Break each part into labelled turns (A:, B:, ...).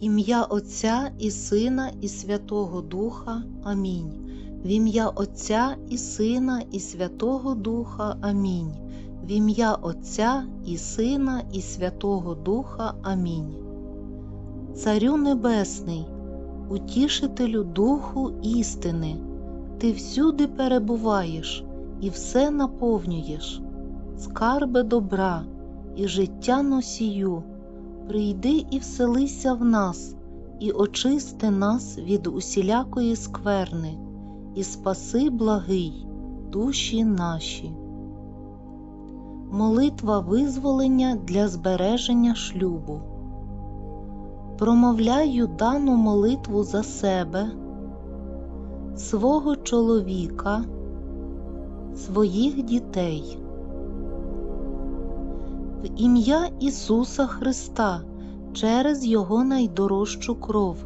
A: Ім'я Отця і Сина, і Святого Духа. Амінь. В ім'я Отця і Сина, і Святого Духа. Амінь. В ім'я Отця і Сина, і Святого Духа. Амінь. Царю Небесний, утішителю Духу істини, ти всюди перебуваєш і все наповнюєш, скарбе добра і життя носію. Прийди і вселися в нас, і очисти нас від усілякої скверни, і спаси благий душі наші. Молитва визволення для збереження шлюбу. Промовляю дану молитву за себе, свого чоловіка, своїх дітей. В ім'я Ісуса Христа через Його найдорожчу кров,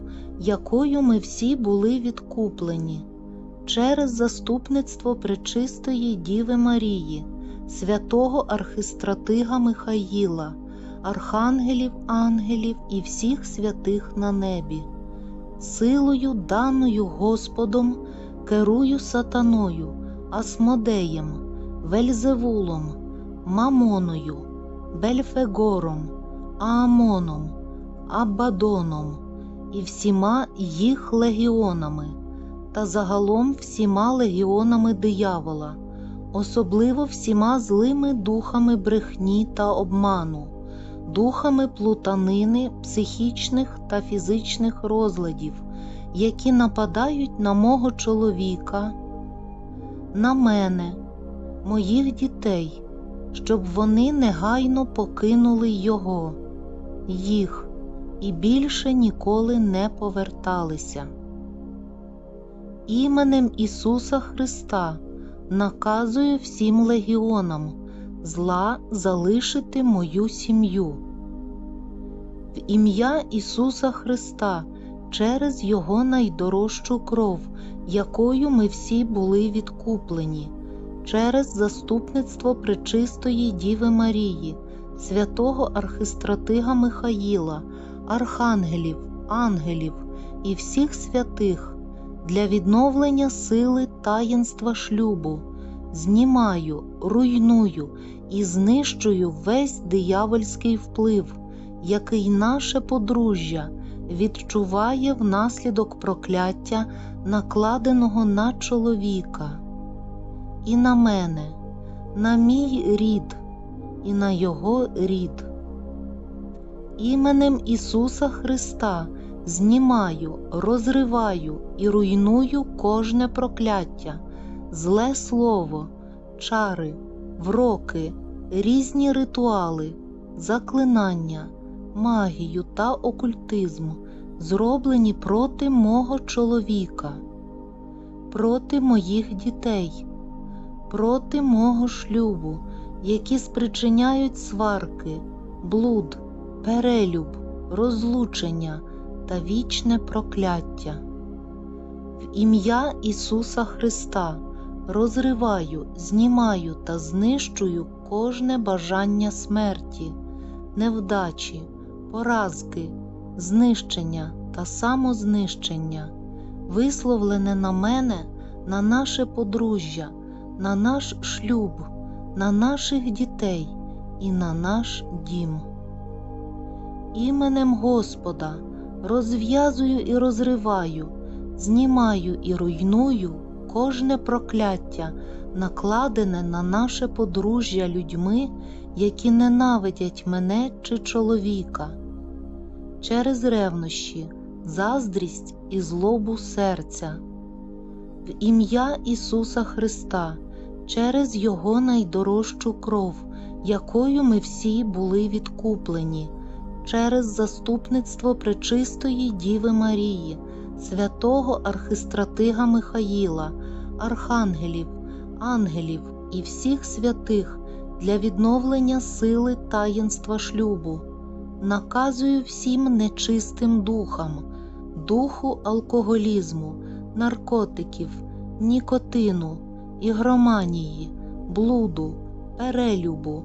A: якою ми всі були відкуплені, через заступництво Пречистої Діви Марії, святого архистратига Михаїла, архангелів, ангелів і всіх святих на небі, силою, даною Господом, керую сатаною, Асмодеєм, Вельзевулом, Мамоною. Бельфегором, Аамоном, Аббадоном і всіма їх легіонами та загалом всіма легіонами диявола, особливо всіма злими духами брехні та обману, духами плутанини, психічних та фізичних розладів, які нападають на мого чоловіка, на мене, моїх дітей щоб вони негайно покинули Його, їх і більше ніколи не поверталися. Іменем Ісуса Христа наказую всім легіонам зла залишити мою сім'ю. В ім'я Ісуса Христа через Його найдорожчу кров, якою ми всі були відкуплені через заступництво Пречистої Діви Марії, святого архистратига Михаїла, архангелів, ангелів і всіх святих для відновлення сили таїнства шлюбу, знімаю, руйную і знищую весь диявольський вплив, який наше подружжя відчуває внаслідок прокляття, накладеного на чоловіка і на мене, на мій рід, і на Його рід. Іменем Ісуса Христа знімаю, розриваю і руйную кожне прокляття, зле слово, чари, вроки, різні ритуали, заклинання, магію та окультизм, зроблені проти мого чоловіка, проти моїх дітей проти мого шлюбу, які спричиняють сварки, блуд, перелюб, розлучення та вічне прокляття. В ім'я Ісуса Христа розриваю, знімаю та знищую кожне бажання смерті, невдачі, поразки, знищення та самознищення, висловлене на мене, на наше подружжя на наш шлюб, на наших дітей і на наш дім. Іменем Господа розв'язую і розриваю, знімаю і руйную кожне прокляття, накладене на наше подружжя людьми, які ненавидять мене чи чоловіка, через ревнощі, заздрість і злобу серця. В ім'я Ісуса Христа через Його найдорожчу кров, якою ми всі були відкуплені, через заступництво Пречистої Діви Марії, святого архистратига Михаїла, архангелів, ангелів і всіх святих для відновлення сили таїнства шлюбу, наказую всім нечистим духам, духу алкоголізму, наркотиків, нікотину ігроманії, блуду, перелюбу,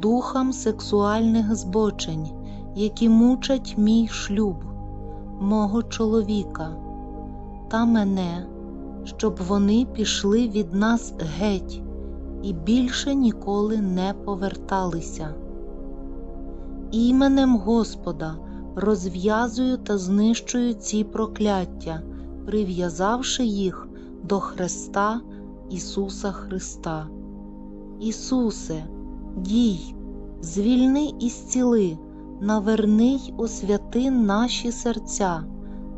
A: духам сексуальних збочень, які мучать мій шлюб, мого чоловіка та мене, щоб вони пішли від нас геть і більше ніколи не поверталися. Іменем Господа розв'язую та знищую ці прокляття, прив'язавши їх до Христа Ісуса Христа. Ісусе, дій, звільни і зціли, наверни й освяти наші серця,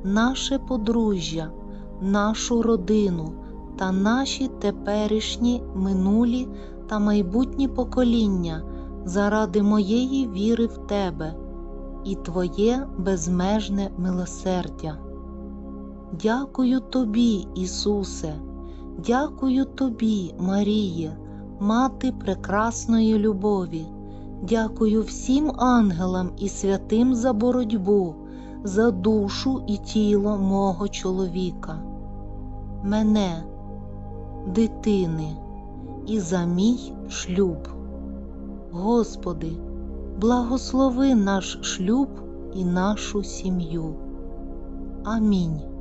A: наше подружжя, нашу родину та наші теперішні, минулі та майбутні покоління заради моєї віри в Тебе і Твоє безмежне милосердя. Дякую Тобі, Ісусе, дякую Тобі, Маріє, Мати прекрасної любові, дякую всім ангелам і святим за боротьбу, за душу і тіло мого чоловіка, мене, дитини і за мій шлюб. Господи, благослови наш шлюб і нашу сім'ю. Амінь.